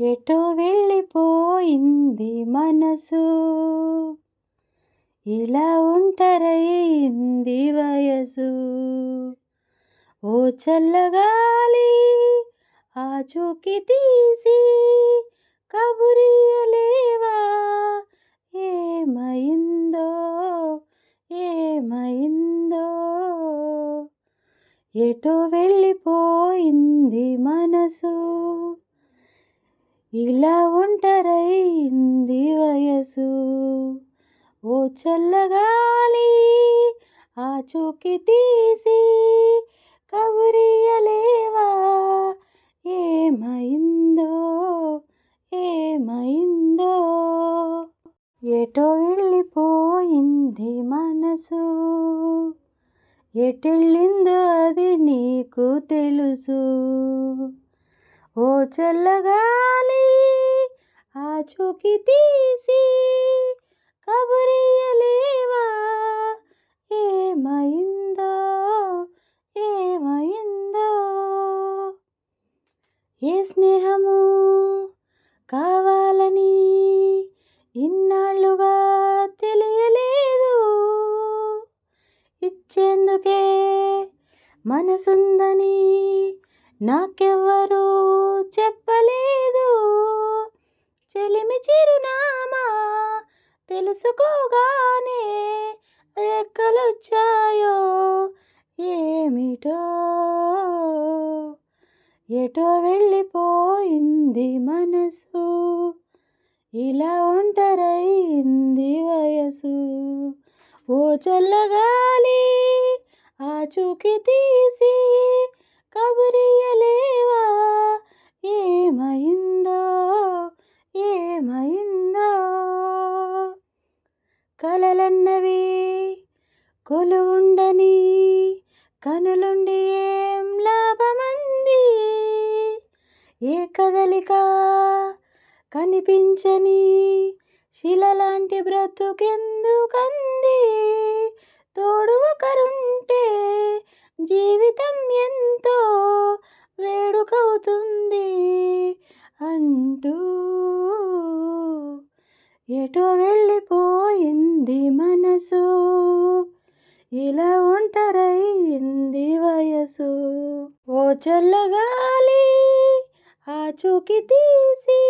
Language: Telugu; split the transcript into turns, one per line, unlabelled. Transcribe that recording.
ఎటో వెళ్ళిపోయింది మనసు. ఇలా ఒంటరైంది వయసు. ఓ చల్లగాలి ఆ చూకి తీసి కబురియలేవా? ఏమైందో? ఏమైందో? ఎటో వెళ్ళిపోయింది మనసు. ఇలా ఒంటరైంది వయసు. ఓ చల్లగాలి ఆ చూకి తీసి కబురియలేవా? ఏమైందో? ఏమైందో? ఎటో వెళ్ళిపోయింది మనసు. ఎటెళ్ళిందో అది నీకు తెలుసు. ఓ చల్లగాలి ఆ చూకి తీసి కబురియలేవా ఏమైందో ఏమైందో? ఏ స్నేహము కావాలని ఇన్నాళ్ళుగా తెలియలేదు. ఇచ్చేందుకే మనసుందని నాకెవ్వరూ చిరునామా తెలుసుకోగానే రెక్కలొచ్చాయో ఏమిటో? ఎటో వెళ్ళిపోయింది మనసు? ఇలా ఒంటరైంది వయసు? ఓ చల్లగాలి ఆ చూకి తీసి ఏమైందో? కలలన్నవి కొలువుండని కనులుండి ఏం లాభమంది? ఏ కదలిక కనిపించని శిలలాంటి బ్రతుకెందుకంది? తోడు ఒకరుంటే జీవితం ఎంతో వేడుకవుతుంది. ఎటు వెళ్ళిపోయింది మనసు. ఇలా ఒంటరైంది వయసు. ఓ చల్లగాలి ఆ చూకి తీసి